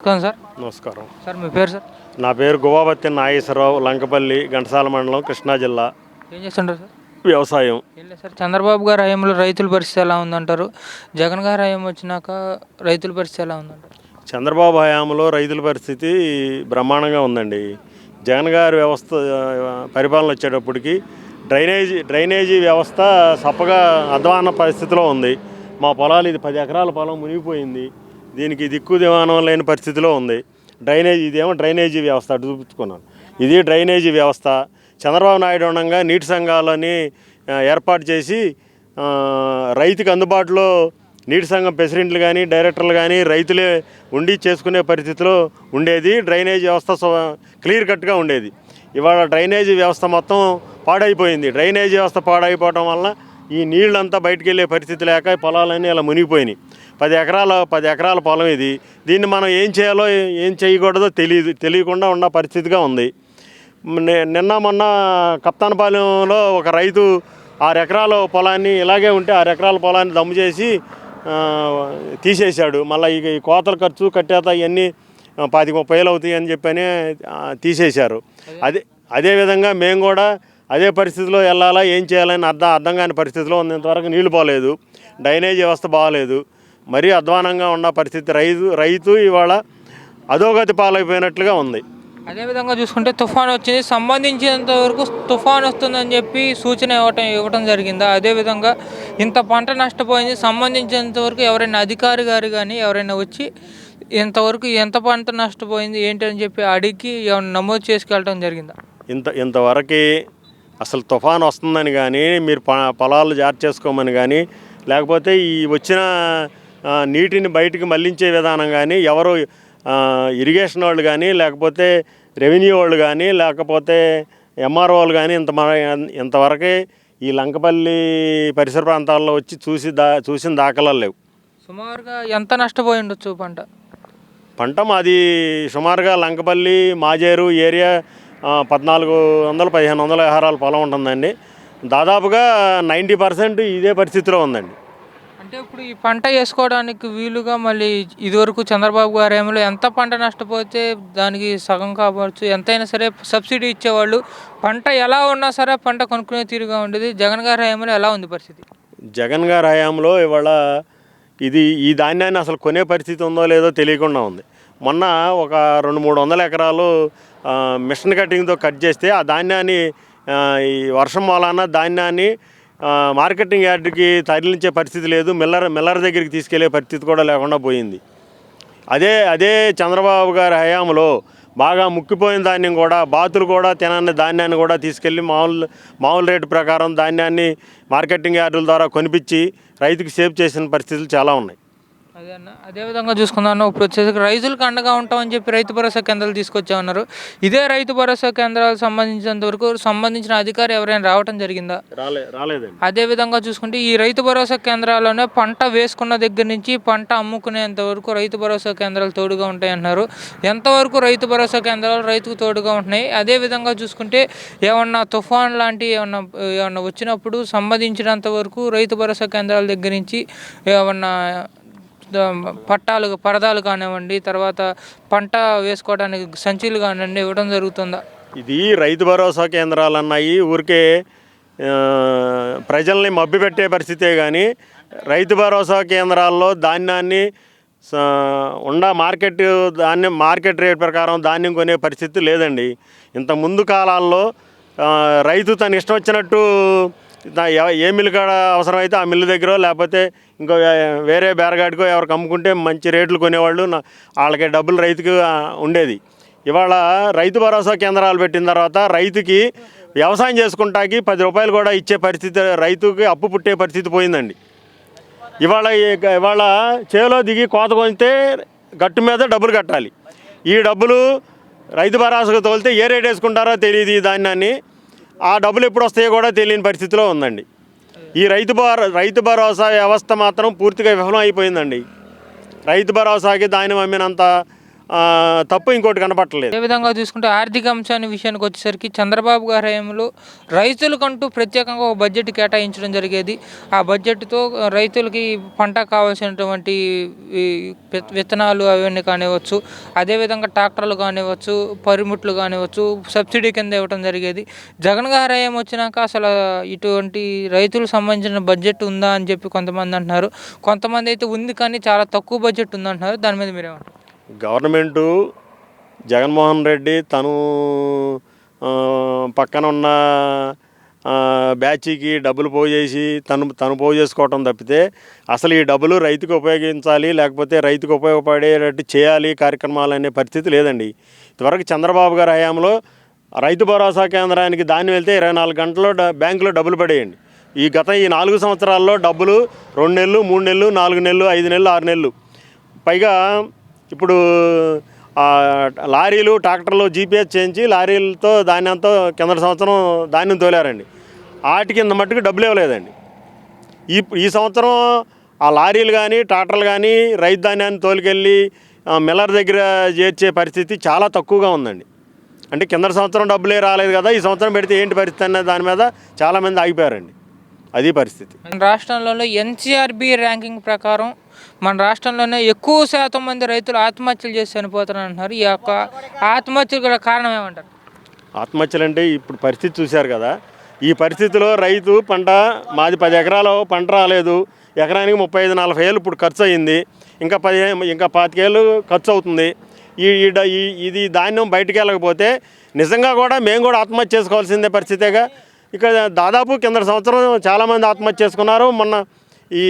నమస్కారం సార్. నమస్కారం. సార్ మీ పేరు సార్? నా పేరు గువాబత్తి నాగేశ్వరరావు లంకపల్లి ఘంటసాల మండలం కృష్ణా జిల్లా. ఏం చేస్తుంటారు సార్? వ్యవసాయం. సార్ చంద్రబాబు గారు హయాంలో రైతుల పరిస్థితి ఎలా ఉందంటారు? జగన్ గారు హయాం వచ్చినాక రైతుల పరిస్థితి ఎలా ఉందంటారు? చంద్రబాబు హయాంలో రైతుల పరిస్థితి బ్రహ్మాండంగా ఉందండి. జగన్ గారి వ్యవస్థ పరిపాలన వచ్చేటప్పటికి డ్రైనేజీ డ్రైనేజీ వ్యవస్థ సప్పగా అధ్వాన పరిస్థితిలో ఉంది. మా పొలాలు ఇది పది ఎకరాల పొలం మునిగిపోయింది. దీనికి దిక్కు దివానం లేని పరిస్థితిలో ఉంది. డ్రైనేజీ ఇదేమో డ్రైనేజీ వ్యవస్థ అటు చూపించుకున్నాను. ఇది డ్రైనేజీ వ్యవస్థ. చంద్రబాబు నాయుడు ఉండగా నీటి సంఘాలని ఏర్పాటు చేసి రైతుకి అందుబాటులో నీటి సంఘం ప్రెసిడెంట్లు కానీ డైరెక్టర్లు కానీ రైతులే ఉండి చేసుకునే పరిస్థితిలో ఉండేది. డ్రైనేజ్ వ్యవస్థ క్లియర్ కట్గా ఉండేది. ఇవాళ డ్రైనేజీ వ్యవస్థ మొత్తం పాడైపోయింది. డ్రైనేజీ వ్యవస్థ పాడైపోవడం వల్ల ఈ నీళ్ళంతా బయటికి వెళ్ళే పరిస్థితి లేక పొలాలన్నీ ఇలా మునిగిపోయినాయి. పది ఎకరాల పది ఎకరాల పొలం ఇది. దీన్ని మనం ఏం చేయాలో ఏం చేయకూడదో తెలియదు తెలియకుండా ఉన్న పరిస్థితిగా ఉంది. నిన్న మొన్న కప్తానపాలెంలో ఒక రైతు ఆరు ఎకరాల పొలాన్ని ఇలాగే ఉంటే ఆరు ఎకరాల పొలాన్ని దమ్ము చేసి తీసేశాడు. మళ్ళీ ఇక ఈ కోతల ఖర్చు కట్టేత ఇవన్నీ పాతిక ముప్పై వేలు అవుతాయి అని చెప్పని తీసేశారు. అదే. అదేవిధంగా మేము కూడా అదే పరిస్థితిలో వెళ్ళాలా ఏం చేయాలని అర్థం అర్థం కాని పరిస్థితిలో ఉంది ఇంతవరకు నీళ్ళు పోలేదు. డ్రైనేజ్ వ్యవస్థ బాగాలేదు మరీ అధ్వానంగా ఉన్న పరిస్థితి రైతు రైతు ఇవాళ అధోగతి పాలైపోయినట్లుగా ఉంది. అదేవిధంగా చూసుకుంటే తుఫాన్ వచ్చింది. సంబంధించినంత వరకు తుఫాన్ వస్తుందని చెప్పి సూచన ఇవ్వటం ఇవ్వటం జరిగిందా. అదేవిధంగా ఇంత పంట నష్టపోయింది. సంబంధించినంత వరకు ఎవరైనా అధికారి గారు కానీ ఎవరైనా వచ్చి ఇంతవరకు ఎంత పంట నష్టపోయింది ఏంటి అని చెప్పి అడిగి నమోదు చేసుకెళ్ళటం జరిగిందా? ఇంత ఇంతవరకు అసలు తుఫాన్ వస్తుందని కానీ మీరు ప- పొలాలు జాగ్రత్త చేసుకోమని కానీ లేకపోతే ఈ వచ్చిన నీటిని బయటికి మళ్ళించే విధానం కానీ ఎవరు ఇరిగేషన్ వాళ్ళు కానీ లేకపోతే రెవెన్యూ వాళ్ళు కానీ లేకపోతే ఎంఆర్ఓ వాళ్ళు కానీ ఇంత ఇంతవరకే ఈ లంకపల్లి పరిసర ప్రాంతాల్లో వచ్చి చూసి దా చూసిన దాఖలాలు లేవు. సుమారుగా ఎంత నష్టపోయి ఉండొచ్చు పంట? పంట మాది సుమారుగా లంకపల్లి మాజేరు ఏరియా పద్నాలుగు వందల పదిహేను వందల ఎకరాల పొలం ఉంటుందండి. దాదాపుగా నైంటీ పర్సెంట్ ఇదే పరిస్థితిలో ఉందండి. అంటే ఇప్పుడు ఈ పంట వేసుకోవడానికి వీలుగా మళ్ళీ ఇదివరకు చంద్రబాబు గారు ఏమో ఎంత పంట నష్టపోతే దానికి సగం కావచ్చు ఎంతైనా సరే సబ్సిడీ ఇచ్చేవాళ్ళు. పంట ఎలా ఉన్నా సరే పంట కొనుక్కునే తీరుగా ఉండేది. జగన్ గారి హయాంలో ఎలా ఉంది పరిస్థితి? జగన్ గారి హయాంలో ఇవాళ ఇది ఈ ధాన్యాన్ని అసలు కొనే పరిస్థితి ఉందో లేదో తెలియకుండా ఉంది. మొన్న ఒక రెండు మూడు వందల ఎకరాలు మిషన్ కటింగ్తో కట్ చేస్తే ఆ ధాన్యాన్ని ఈ వర్షం మూలాన ధాన్యాన్ని మార్కెటింగ్ యార్డ్కి తరలించే పరిస్థితి లేదు. మిల్లర్ మిల్లర్ దగ్గరికి తీసుకెళ్ళే పరిస్థితి కూడా లేకుండా పోయింది. అదే అదే చంద్రబాబు గారి హయాంలో బాగా ముక్కిపోయిన ధాన్యం కూడా బాతులు కూడా తినని ధాన్యాన్ని కూడా తీసుకెళ్ళి మామూలు మామూలు రేటు ప్రకారం ధాన్యాన్ని మార్కెటింగ్ యార్డుల ద్వారా కొనిపించి రైతుకి సేవ్ చేసిన పరిస్థితులు చాలా ఉన్నాయి. అదే అన్న. అదేవిధంగా చూసుకున్నాను ఇప్పుడు వచ్చేసి రైతులకు అండగా ఉంటామని చెప్పి రైతు భరోసా కేంద్రాలు తీసుకొచ్చామన్నారు. ఇదే రైతు భరోసా కేంద్రాలకు సంబంధించినంత వరకు సంబంధించిన అధికారి ఎవరైనా రావటం జరిగిందా? రాలే రాలేదండి. అదే విధంగా చూసుకుంటే ఈ రైతు భరోసా కేంద్రాల్లోనే పంట వేసుకున్న దగ్గర నుంచి పంట అమ్ముకునేంత వరకు రైతు భరోసా కేంద్రాలు తోడుగా ఉంటాయి అంటున్నారు ఎంతవరకు రైతు భరోసా కేంద్రాలు రైతుకు తోడుగా ఉంటున్నాయి? అదే విధంగా చూసుకుంటే ఏమన్నా తుఫాన్ లాంటి ఏమన్నా ఏమన్నా వచ్చినప్పుడు సంబంధించినంత వరకు రైతు భరోసా కేంద్రాల దగ్గర నుంచి ఏమన్నా పట్టాలు పరదాలు కానివ్వండి తర్వాత పంట వేసుకోవడానికి సంచులు కానివ్వండి ఇవ్వడం జరుగుతుందా? ఇది రైతు భరోసా కేంద్రాలు అన్నాయి ఊరికే ప్రజల్ని మభ్యపెట్టే పరిస్థితే కానీ రైతు భరోసా కేంద్రాల్లో ధాన్యాన్ని స- ఉండ మార్కెట్ ధాన్యం మార్కెట్ రేట్ ప్రకారం ధాన్యం కొనే పరిస్థితి లేదండి. ఇంత ముందు కాలాల్లో రైతు తన ఇష్టం వచ్చినట్టు ఏ మిల్లు కాడ అవసరమైతే ఆ మిల్లు దగ్గర లేకపోతే ఇంకో వేరే బేరగాడికో ఎవరికి అమ్ముకుంటే మంచి రేట్లు కొనేవాళ్ళు వాళ్ళకి డబ్బులు రైతుకు ఉండేది. ఇవాళ రైతు భరోసా కేంద్రాలు పెట్టిన తర్వాత రైతుకి వ్యవసాయం చేసుకుంటాకి పది రూపాయలు కూడా ఇచ్చే పరిస్థితి రైతుకి అప్పు పుట్టే పరిస్థితి పోయిందండి. ఇవాళ ఇవాళ చేలో దిగి కోత కొనితే గట్టు మీద డబ్బులు కట్టాలి. ఈ డబ్బులు రైతు భరోసాకు తోలితే ఏ రేట్ వేసుకుంటారో తెలియదు ఈ ధాన్యాన్ని. ఆ డబ్బులు ఎప్పుడు వస్తాయో కూడా తెలియని పరిస్థితిలో ఉందండి. ఈ రైతు భరో రైతు భరోసా వ్యవస్థ మాత్రం పూర్తిగా విఫలం అయిపోయిందండి. రైతు భరోసాకి ధాన్యం అమ్మినంత తప్పు ఇంకోటి కనపట్టలేదు అదే విధంగా చూసుకుంటే ఆర్థిక అంశాన్ని విషయానికి వచ్చేసరికి చంద్రబాబు గారి హయాంలో రైతులకంటూ ప్రత్యేకంగా ఒక బడ్జెట్ కేటాయించడం జరిగేది. ఆ బడ్జెట్తో రైతులకి పంట కావాల్సినటువంటి విత్తనాలు అవన్నీ కానివ్వచ్చు అదేవిధంగా ట్రాక్టర్లు కానివ్వచ్చు పరిముట్లు కానివ్వచ్చు సబ్సిడీ కింద ఇవ్వడం జరిగేది. జగన్ గారి హయాం వచ్చినాక అసలు ఇటువంటి రైతులకు సంబంధించిన బడ్జెట్ ఉందా అని చెప్పి కొంతమంది అంటున్నారు. కొంతమంది అయితే ఉంది కానీ చాలా తక్కువ బడ్జెట్ ఉందంటున్నారు. దాని మీద మీరేమంటారు? గవర్నమెంటు జగన్మోహన్ రెడ్డి తను పక్కన ఉన్న బ్యాచీకి డబ్బులు పోగు చేసి తను తను పోగు చేసుకోవటం తప్పితే అసలు ఈ డబ్బులు రైతుకు ఉపయోగించాలి లేకపోతే రైతుకు ఉపయోగపడేటట్టు చేయాలి కార్యక్రమాలు అనే పరిస్థితి లేదండి. ఇదివరకు చంద్రబాబు గారి హయాంలో రైతు భరోసా కేంద్రానికి దాన్ని వెళ్తే ఇరవై నాలుగు గంటల్లో డ- బ్యాంకులో డబ్బులు పడేయండి. ఈ గత ఈ నాలుగు సంవత్సరాల్లో డబ్బులు రెండు నెలలు మూడు నెలలు నాలుగు నెలలు ఐదు నెలలు ఆరు నెలలు. పైగా ఇప్పుడు లారీలు ట్రాక్టర్లు జీపీఎస్ చేయించి లారీలతో ధాన్యంతో కింద సంవత్సరం ధాన్యం తోలారండి. ఆటి కింద మట్టుకు డబ్బులు ఇవ్వలేదండి. ఈ ఈ సంవత్సరం ఆ లారీలు కానీ ట్రాక్టర్లు కానీ రైతు ధాన్యాన్ని తోలుకెళ్ళి మిల్లర్ దగ్గర చేర్చే పరిస్థితి చాలా తక్కువగా ఉందండి. అంటే కింద సంవత్సరం డబ్బులే రాలేదు కదా ఈ సంవత్సరం పెడితే ఏంటి పరిస్థితి అనే దాని మీద చాలామంది ఆగిపోయారండి. అది పరిస్థితి. మన రాష్ట్రంలోనే ఎన్సీఆర్బి ర్యాంకింగ్ ప్రకారం మన రాష్ట్రంలోనే ఎక్కువ శాతం మంది రైతులు ఆత్మహత్యలు చేసి చనిపోతారు అంటున్నారు ఈ యొక్క ఆత్మహత్యలు కూడా కారణం ఏమంటారు? ఆత్మహత్యలు అంటే ఇప్పుడు పరిస్థితి చూశారు కదా. ఈ పరిస్థితిలో రైతు పంట మాది పది ఎకరాలు పంట రాలేదు. ఎకరానికి ముప్పై ఐదు నలభై ఏళ్ళు ఇప్పుడు ఖర్చు అయ్యింది ఇంకా పది ఇంకా పాతికేళ్ళు ఖర్చు అవుతుంది. ఈ ఇది ధాన్యం బయటికి వెళ్ళకపోతే నిజంగా కూడా మేము కూడా ఆత్మహత్య చేసుకోవాల్సిందే పరిస్థితేగా. ఇక్కడ దాదాపు కింద సంవత్సరం చాలామంది ఆత్మహత్య చేసుకున్నారు. మొన్న ఈ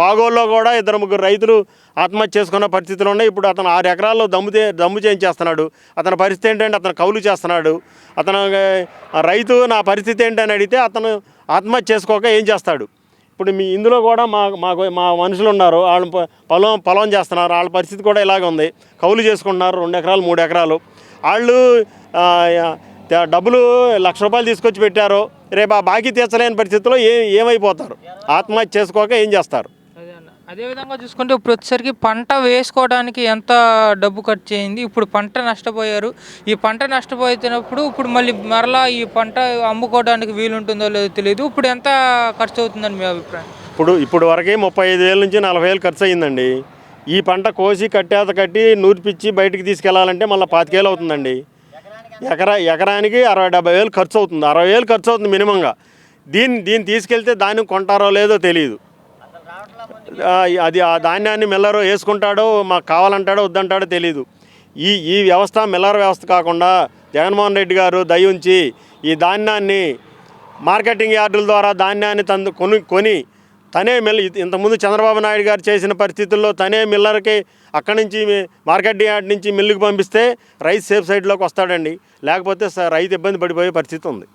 పాగోల్లో కూడా ఇద్దరు ముగ్గురు రైతులు ఆత్మహత్య చేసుకున్న పరిస్థితులు ఉన్నాయి. ఇప్పుడు అతను ఆరు ఎకరాల్లో దమ్ము దమ్ము చేయించేస్తున్నాడు. అతని పరిస్థితి ఏంటంటే అతను కౌలు చేస్తున్నాడు. అతను రైతు నా పరిస్థితి ఏంటని అడిగితే అతను ఆత్మహత్య చేసుకోక ఏం చేస్తాడు? ఇప్పుడు మీ ఇందులో కూడా మా మాకు మా మనుషులు ఉన్నారు. వాళ్ళు పొలం పొలం చేస్తున్నారు. వాళ్ళ పరిస్థితి కూడా ఇలాగ ఉంది. కౌలు చేసుకుంటున్నారు. రెండు ఎకరాలు మూడు ఎకరాలు. వాళ్ళు డబ్బులు లక్ష రూపాయలు తీసుకొచ్చి పెట్టారు. రేపు ఆ బాకీ తీర్చలేని పరిస్థితిలో ఏ ఏమైపోతారు? ఆత్మహత్య చేసుకోక ఏం చేస్తారు? అదే అన్న. అదే విధంగా చూసుకుంటే ఇప్పుడు వచ్చేసరికి పంట వేసుకోవడానికి ఎంత డబ్బు ఖర్చు అయింది ఇప్పుడు పంట నష్టపోయారు. ఈ పంట నష్టపోయినప్పుడు ఇప్పుడు మళ్ళీ మరలా ఈ పంట అమ్ముకోవడానికి వీలుంటుందో లేదో తెలియదు ఇప్పుడు ఎంత ఖర్చు అవుతుందని మీ అభిప్రాయం? ఇప్పుడు ఇప్పుడు వరకే ముప్పై ఐదు వేల నుంచి నలభై వేలు ఖర్చు అయ్యిందండి. ఈ పంట కోసి కట్టేత కట్టి నూర్పిచ్చి బయటికి తీసుకెళ్ళాలంటే మళ్ళీ పాతికేలు అవుతుందండి. ఎకరా ఎకరానికి అరవై డెబ్బై వేలు ఖర్చు అవుతుంది. అరవై వేలు ఖర్చు అవుతుంది మినిమంగా. దీన్ని దీన్ని తీసుకెళ్తే దాన్ని కొంటారో లేదో తెలియదు అది ఆ ధాన్యాన్ని మిల్లరు వేసుకుంటాడో మాకు కావాలంటాడో వద్దంటాడో తెలియదు ఈ ఈ వ్యవస్థ మిల్లర్ వ్యవస్థ కాకుండా జగన్మోహన్ రెడ్డి గారు దయ ఉంచి ఈ ధాన్యాన్ని మార్కెటింగ్ యార్డుల ద్వారా ధాన్యాన్ని తందు కొని కొని తనే మిల్ ఇంతకుముందు చంద్రబాబు నాయుడు గారు చేసిన పరిస్థితుల్లో తనే మిల్లర్కి అక్కడి నుంచి మార్కెట్ యార్డ్ నుంచి మిల్లుకి పంపిస్తే రైతు సేఫ్ సైడ్లోకి వస్తాడండి. లేకపోతే స- రైతు ఇబ్బంది పడిపోయే పరిస్థితి ఉంది.